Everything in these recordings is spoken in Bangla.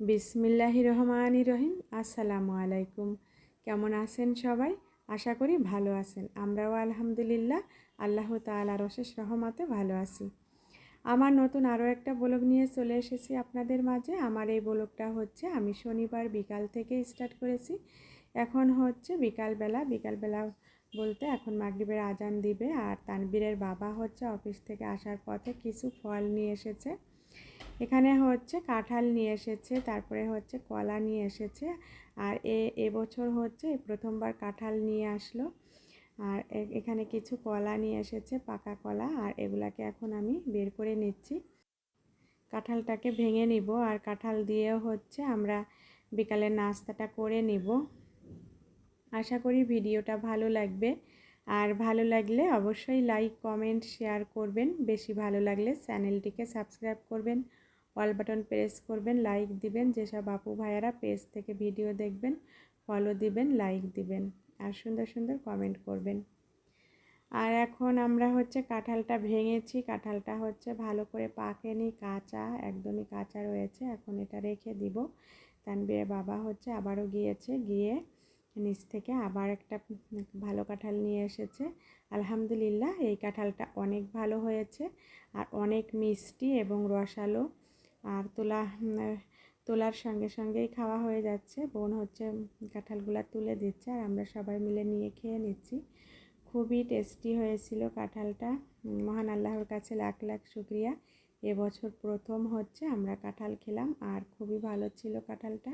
বিসমিল্লাহি রহমানি রহিম। আসসালামু আলাইকুম। কেমন আছেন সবাই? আশা করি ভালো আছেন। আমরাও আলহামদুলিল্লাহ, আল্লাহ তালার অশেষ রহমাতে ভালো আছি। আমার নতুন আরও একটা ব্লগ নিয়ে চলে এসেছি আপনাদের মাঝে। আমার এই ব্লগটা হচ্ছে, আমি শনিবার বিকাল থেকে স্টার্ট করেছি। এখন হচ্ছে বিকালবেলা বিকালবেলা বলতে এখন মাগরিবের আজান দিবে আর তানবীরের বাবা হচ্ছে অফিস থেকে আসার পথে কিছু ফল নিয়ে এসেছে। এখানে হচ্ছে কাঁঠাল নিয়ে এসেছে, তারপরে হচ্ছে কলা নিয়ে এসেছে, আর এ এবছর হচ্ছে প্রথমবার কাঁঠাল নিয়ে আসলো। আর এখানে কিছু কলা নিয়ে এসেছে, পাকা কলা, আর এগুলাকে এখন আমি বের করে নিচ্ছি। কাঁঠালটাকে ভেঙে নিব, আর কাঁঠাল দিয়েও হচ্ছে আমরা বিকালের নাস্তাটা করে নিব। আশা করি ভিডিওটা ভালো লাগবে, আর ভালো লাগলে অবশ্যই লাইক, কমেন্ট, শেয়ার করবেন। বেশি ভালো লাগলে চ্যানেলটিকে সাবস্ক্রাইব করবেন। অল বাটন প্রেস করবেন, লাইক দিবেন, যেসব আপু ভাইয়ারা পেজ থেকে ভিডিও দেখবেন ফলো দিবেন, লাইক দিবেন আর সুন্দর সুন্দর কমেন্ট করবেন। আর এখন আমরা হচ্ছে কাঁঠালটা ভেঙেছি, কাঁঠালটা হচ্ছে ভালো করে পাকেনি, কাঁচা, একদমই কাঁচা রয়েছে, এখন এটা রেখে দিব। তানবীরের বাবা হচ্ছে আবারও গিয়েছে, গিয়ে নিচ থেকে আবার একটা ভালো কাঁঠাল নিয়ে এসেছে। আলহামদুলিল্লাহ, এই কাঁঠালটা অনেক ভালো হয়েছে আর অনেক মিষ্টি এবং রসালো। আর তোলা তোলার সঙ্গে সঙ্গেই খাওয়া হয়ে যাচ্ছে। বোন হচ্ছে কাঁঠালগুলো তুলে দিচ্ছে আর আমরা সবাই মিলে নিয়ে খেয়ে নিচ্ছি। খুবই টেস্টি হয়েছিল কাঁঠালটা। মহান আল্লাহর কাছে লাখ লাখ শুক্রিয়া। এবছর প্রথম হচ্ছে, আমরা কাঁঠাল খেলাম আর খুবই ভালো ছিল কাঁঠালটা।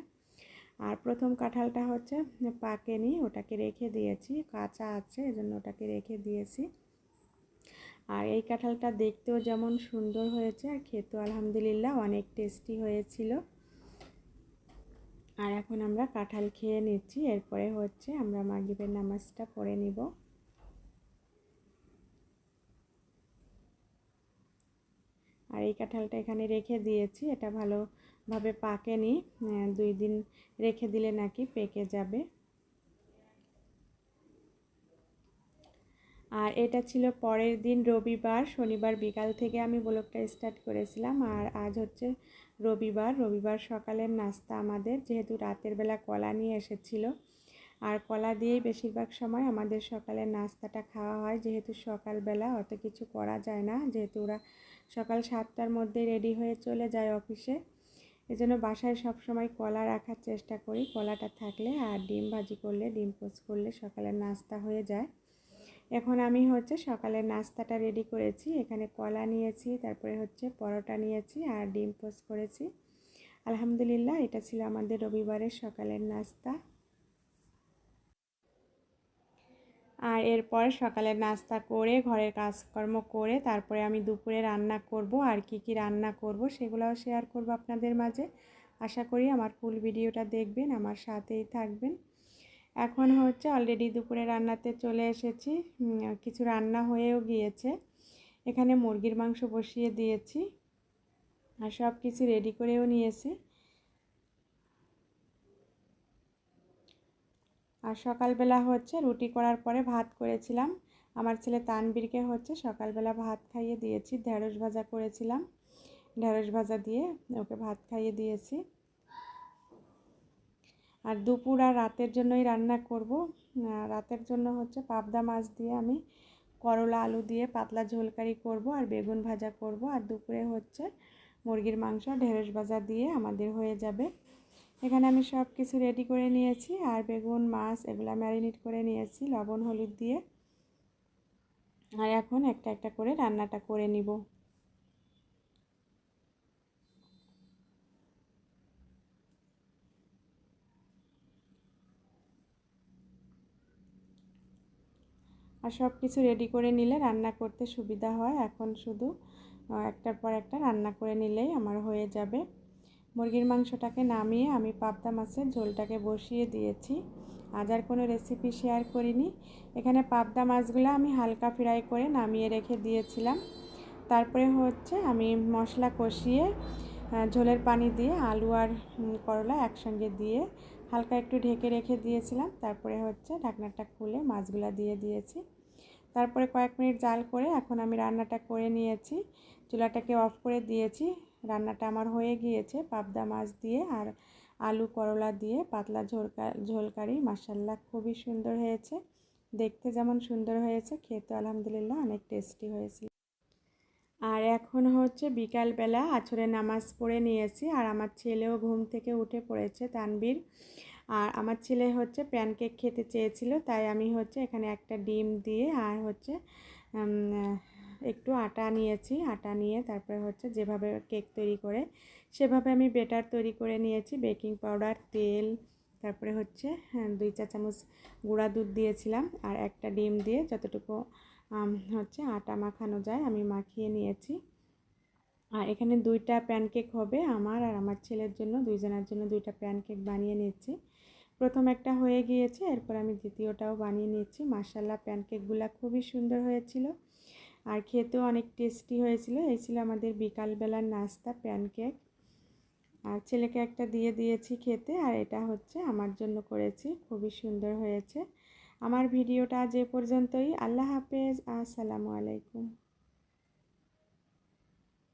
আর প্রথম কাঁঠালটা হচ্ছে পাকেনি, ওটাকে রেখে দিয়েছি, কাঁচা আছে, এজন্য ওটাকে রেখে দিয়েছি। আর এই কাঁঠালটা দেখতেও যেমন সুন্দর হয়েছে, আর খেতেও আলহামদুলিল্লাহ অনেক টেস্টি হয়েছিল। আর এখন আমরা কাঁঠাল খেয়ে নিচ্ছি, এরপরে হচ্ছে আমরা মাগিবের নামাজটা পড়ে নিব। আর এই কাঁঠালটা এখানে রেখে দিয়েছি, এটা ভালোভাবে পাকেনি দুই দিন রেখে দিলে নাকি পেকে যাবে। আর এটা ছিল পরের দিন রবিবার, শনিবার বিকাল থেকে আমি ব্লগটা স্টার্ট করেছিলাম। আর আজ হচ্ছে রবিবার রবিবার সকালের নাস্তা আমাদের, যেহেতু রাতের বেলা কলা নিয়ে এসেছিল। আর কলা দিয়েই বেশিরভাগ সময় আমাদের সকালের নাস্তাটা খাওয়া হয়, যেহেতু সকালবেলা অত কিছু করা যায় না, যেহেতু ওরা সকাল সাতটার মধ্যে রেডি হয়ে চলে যায় অফিসে। এজন্য বাসায় সব সময় কলা রাখার চেষ্টা করি, কলাটা থাকলে আর ডিম ভাজি করলে, ডিম পোচ করলে সকালের নাস্তা হয়ে যায়। এখন আমি হচ্ছে সকালের নাস্তাটা রেডি করেছি। এখানে কলা নিয়েছি, তারপরে হচ্ছে পরোটা নিয়েছি আর ডিম পোস্ট করেছি। আলহামদুলিল্লাহ, এটা ছিল আমাদের রবিবারের সকালের নাস্তা। আর এরপর সকালের নাস্তা করে, ঘরের কাজকর্ম করে, তারপরে আমি দুপুরে রান্না করব। আর কি কি রান্না করব সেগুলোও শেয়ার করব আপনাদের মাঝে। আশা করি আমার ফুল ভিডিওটা দেখবেন, আমার সাথেই থাকবেন। এখন হচ্ছে অলরেডি দুপুরে রান্নাতে চলে এসেছি। কিছু রান্না হয়েও গিয়েছে। এখানে মুরগির মাংস বসিয়ে দিয়েছি আর সব কিছু রেডি করেও নিয়েছি। আর সকালবেলা হচ্ছে রুটি করার পরে ভাত করেছিলাম। আমার ছেলে তানবীরকে হচ্ছে সকালবেলা ভাত খাইয়ে দিয়েছি। ঢেঁড়স ভাজা করেছিলাম। ঢেঁড়স ভাজা দিয়ে ওকে ভাত খাইয়ে দিয়েছি। আর দুপুর আর রাতের জন্যই রান্না করব। রাতের জন্য হচ্ছে পাবদা মাছ দিয়ে আমি করলা, আলু দিয়ে পাতলা ঝোলকারি করব আর বেগুন ভাজা করব। আর দুপুরে হচ্ছে মুরগির মাংস ঢেঁড়স ভাজা দিয়ে আমাদের হয়ে যাবে। এখানে আমি সব কিছু রেডি করে নিয়েছি আর বেগুন, মাছ এগুলো ম্যারিনেট করে নিয়েছি, লবণ, হলুদ দিয়ে। আর এখন একটা একটা করে রান্নাটা করে নিব। আর সব কিছু রেডি করে নিলে রান্না করতে সুবিধা হয়। এখন শুধু একটার পর একটা রান্না করে নিলেই আমার হয়ে যাবে। মুরগির মাংসটাকে নামিয়ে আমি পাবদা মাছের ঝোলটাকে বসিয়ে দিয়েছি। আজ আর কোনো রেসিপি শেয়ার করিনি। এখানে পাবদা মাছগুলো আমি হালকা ফ্রাই করে নামিয়ে রেখে দিয়েছিলাম। তারপরে হচ্ছে আমি মশলা কষিয়ে ঝোলের পানি দিয়ে আলু আর করলা একসঙ্গে দিয়ে হালকা একটু ঢেকে রেখে দিয়েছিলাম। তারপরে হচ্ছে ঢাকনাটা খুলে মাছগুলো দিয়ে দিয়েছি। তারপরে কয়েক মিনিট জাল করে এখন আমি রান্নাটা করে নিয়েছি। চুলাটাকে অফ করে দিয়েছি। রান্নাটা আমার হয়ে গিয়েছে পাবদা মাছ দিয়ে আর আলু করলা দিয়ে। পাতলা ঝোলকা ঝোল কারি মাসাল্লাহ খুবই সুন্দর হয়েছে। দেখতে যেমন সুন্দর হয়েছে, খেতে আলহামদুলিল্লাহ অনেক টেস্টি হয়েছে আর এখন হচ্ছে বিকালবেলা আছরে নামাজ পড়ে নিয়েছি আর আমার ছেলেও ঘুম থেকে উঠে পড়েছে তানবীর। আর আমার ছেলে হচ্ছে প্যানকেক খেতে চেয়েছিল, তাই আমি হচ্ছে এখানে একটা ডিম দিয়ে আর হচ্ছে একটু আটা নিয়েছি। আটা নিয়ে তারপরে হচ্ছে যেভাবে কেক তৈরি করে, সেভাবে আমি বেটার তৈরি করে নিয়েছি। বেকিং পাউডার, তেল তারপরে হচ্ছে হ্যাঁ, দুই চা চামচ গুঁড়া দুধ দিয়েছিলাম আর একটা ডিম দিয়ে যতটুকু হচ্ছে আটা মাখানো যায় আমি মাখিয়ে নিয়েছি। আর এখানে দুইটা প্যানকেক হবে আমার আর আমার ছেলের জন্য দুইজনের জন্য দুইটা প্যানকেক বানিয়ে নিচ্ছি প্রথম একটা হয়ে গিয়েছে এরপর আমি দ্বিতীয়টাও বানিয়ে নিচ্ছি মার্শাল্লাহ প্যানকেকগুলো খুবই সুন্দর হয়েছিল আর খেতেও অনেক টেস্টি হয়েছিল। এই ছিল আমাদের বিকালবেলার নাস্তা প্যানকেক। আর ছেলেকে একটা দিয়ে দিয়েছি খেতে আর এটা হচ্ছে আমার জন্য করেছি, খুবই সুন্দর হয়েছে। আমার ভিডিওটা যে পর্যন্তই, আল্লাহ হাফেজ, আসসালামু আলাইকুম।